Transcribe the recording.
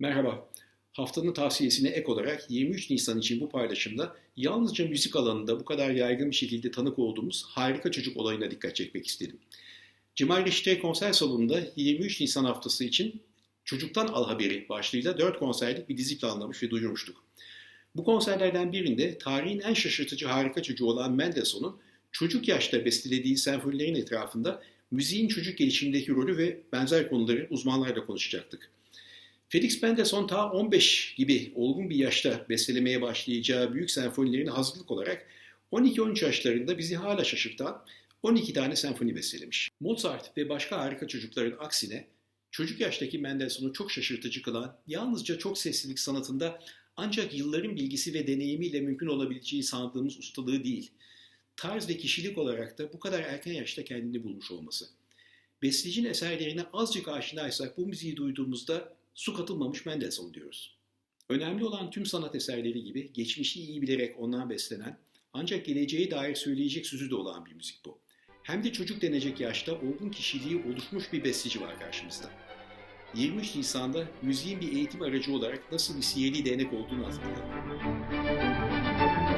Merhaba. Haftanın tavsiyesine ek olarak 23 Nisan için bu paylaşımda yalnızca müzik alanında bu kadar yaygın bir şekilde tanık olduğumuz harika çocuk olayına dikkat çekmek istedim. Cemal Reşit'te konser salonunda 23 Nisan haftası için Çocuktan Al Haberi başlığıyla 4 konserlik bir dizi planlamış ve duyurmuştuk. Bu konserlerden birinde tarihin en şaşırtıcı harika çocuğu olan Mendelssohn'un çocuk yaşta bestelediği senfonilerin etrafında müziğin çocuk gelişimindeki rolü ve benzer konuları uzmanlarla konuşacaktık. Felix Mendelssohn ta 15 gibi olgun bir yaşta bestelemeye başlayacağı büyük senfonilerine hazırlık olarak 12-13 yaşlarında bizi hala şaşırtan 12 tane senfoni bestelemiş. Mozart ve başka harika çocukların aksine çocuk yaştaki Mendelssohn'u çok şaşırtıcı kılan yalnızca çok seslilik sanatında ancak yılların bilgisi ve deneyimiyle mümkün olabileceği sandığımız ustalığı değil, tarz ve kişilik olarak da bu kadar erken yaşta kendini bulmuş olması. Bestecinin eserlerine azıcık aşinaysak bu müziği duyduğumuzda su katılmamış Mendelssohn diyoruz. Önemli olan tüm sanat eserleri gibi geçmişi iyi bilerek ondan beslenen ancak geleceğe dair söyleyecek sözü de olan bir müzik bu. Hem de çocuk denecek yaşta olgun kişiliği oluşmuş bir besteci var karşımızda. 23 Nisan'da müziğin bir eğitim aracı olarak nasıl bir siyeri değnek olduğunu hatırlayalım.